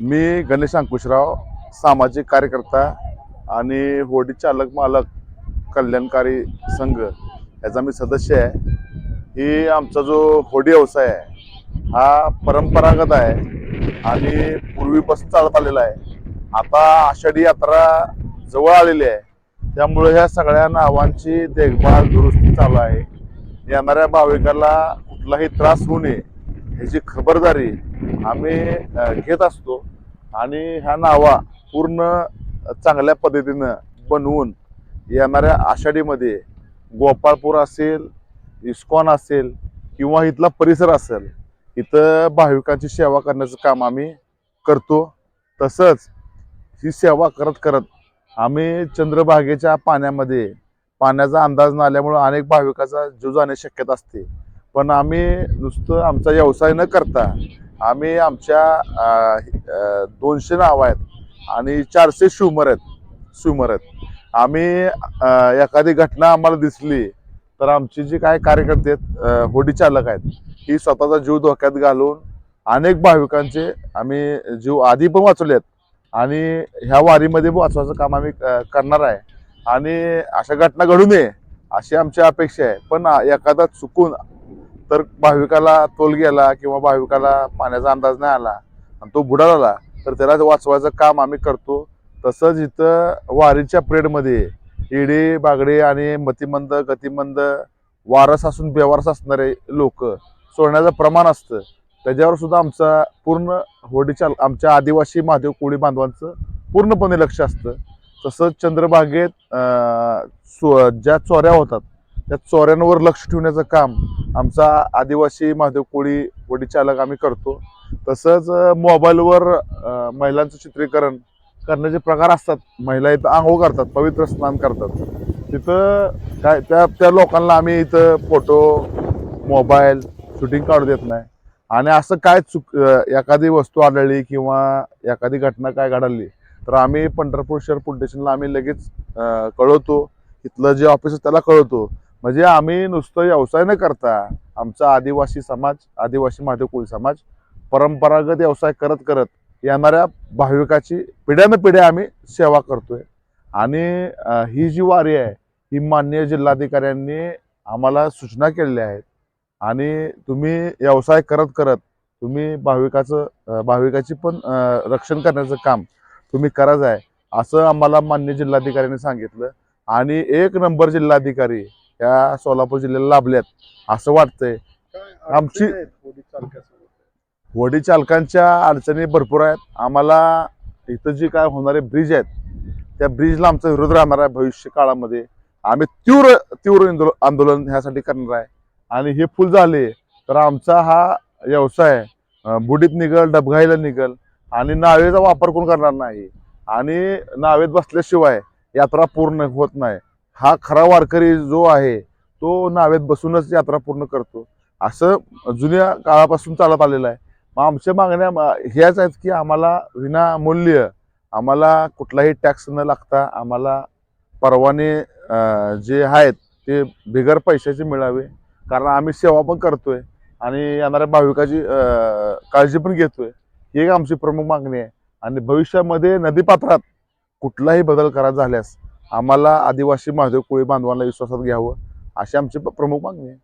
मी गणेश अंकुशराव सामाजिक कार्यकर्ता आणि होडी चालक मालक कल्याणकारी संघ याचा मी सदस्य आहे. ही आमचा जो होडी व्यवसाय आहे हा परंपरागत आहे आणि पूर्वीपासून चालत आलेला आहे. आता आषाढी यात्रा जवळ आलेली आहे. त्यामुळे ह्या सगळ्या नावांची देखभाल दुरुस्ती चालू आहे. येणाऱ्या भाविकाला कुठलाही त्रास होऊ नये ह्याची खबरदारी आम्ही घेत असतो. आणि ह्या नावा पूर्ण चांगल्या पद्धतीनं बनवून येणाऱ्या आषाढीमध्ये गोपाळपूर असेल इस्कॉन असेल किंवा इथला परिसर असेल इथं भाविकांची सेवा करण्याचं काम आम्ही करतो. तसंच ही सेवा करत करत आम्ही चंद्रभागेच्या पाण्यामध्ये पाण्याचा अंदाज न आल्यामुळं अनेक भाविकाचा जीव जाण्याची शक्यता असते. पण आम्ही नुसतं आमचा व्यवसाय न करता आम्ही आमच्या दोनशे नावं आहेत आणि चारशे शिवमर आहेत शिवमर आहेत. आम्ही एखादी घटना आम्हाला दिसली तर आमची जी काय कार्यकर्ते आहेत होडी चालक आहेत ही स्वतःचा जीव धोक्यात घालून अनेक भाविकांचे आम्ही जीव आधी पण वाचवले आहेत आणि ह्या वारीमध्ये वाचवायचं काम आम्ही करणार आहे. आणि अशा घटना घडू नये अशी आमची अपेक्षा आहे. पण एखादा चुकून तर भाविकाला तोल गेला किंवा भाविकाला पाण्याचा अंदाज नाही आला आणि तो बुडाला तर त्याला वाचवायचं काम आम्ही करतो. तसंच इथं वारीच्या परेडमध्ये इडे बागडे आणि मतिमंद गतिमंद वारस असून बेवारस असणारे लोक सोडण्याचं प्रमाण असतं. त्याच्यावर सुद्धा आमचा पूर्ण होडीच्या आमच्या आदिवासी महादेव कोळी बांधवांचं पूर्णपणे लक्ष असतं. तसंच चंद्रभागेत सो ज्या चोऱ्या होतात त्या चोऱ्यांवर लक्ष ठेवण्याचं काम आमचा आदिवासी महादेव कोळी वडीचालक आम्ही करतो. तसंच मोबाईलवर महिलांचं चित्रीकरण करण्याचे प्रकार असतात. महिला इथं आंघोळ करतात पवित्र स्नान करतात. तिथं काय त्या त्या लोकांना आम्ही इथं फोटो मोबाईल शूटिंग काढू देत नाही. आणि असं काय चुक एखादी वस्तू आढळली किंवा एखादी घटना काय घडली तर आम्ही पंढरपूर शहर पोलीस स्टेशनला आम्ही लगेच कळवतो. इथलं जे ऑफिस आहे त्याला कळवतो. म्हणजे आम्ही नुसतं व्यवसाय न करता आमचा आदिवासी समाज आदिवासी महादेव समाज परंपरागत व्यवसाय करत करत येणाऱ्या भाविकाची पिढ्यानं पिढ्या आम्ही सेवा करतोय. आणि ही जी वारी आहे ही मान्य जिल्हाधिकाऱ्यांनी आम्हाला सूचना केलेल्या आहेत. आणि तुम्ही व्यवसाय करत करत तुम्ही भाविकाचं भाविकाची पण रक्षण करण्याचं काम तुम्ही करायचं आहे असं आम्हाला मान्य जिल्हाधिकाऱ्यांनी सांगितलं. आणि एक नंबर जिल्हाधिकारी या सोलापूर जिल्ह्याला लाभल्यात असं वाटतंय. आमची- होडी चालकांच्या अडचणी भरपूर आहेत. आम्हाला इथं जी काय होणारे ब्रिज आहेत त्या ब्रिजला आमचा विरोध राहणार आहे भविष्य काळामध्ये. आम्ही तीव्र तीव्र आंदोल- आंदोलन ह्यासाठी करणार आहे. आणि हे फुल झाले तर आमचा हा व्यवसाय बुडीत निघल डबघाईला निघल आणि नावेचा वापर कोण करणार नाही. आणि नावेत बसल्याशिवाय यात्रा पूर्ण होत नाही. हा खरा वारकरी जो आहे तो नावेत बसूनच यात्रा पूर्ण करतो. असं जुन्या काळापासून चालत आलेलं आहे. मग आमच्या मागण्या ह्याच आहेत की आम्हाला विनामूल्य आम्हाला कुठलाही टॅक्स न लागता आम्हाला परवाने जे आहेत ते बिगर पैशाचे मिळावे. कारण आम्ही सेवा पण करतोय आणि येणाऱ्या भाविकाची काळजी पण घेतोय. ही एक आमची प्रमुख मागणी आहे. आणि भविष्यामध्ये नदीपात्रात कुठलाही बदल करा झाल्यास आम्हाला आदिवासी महादेव कोळी बांधवांना विश्वासात घ्यावं अशी आमची प्रमुख मागणी आहे.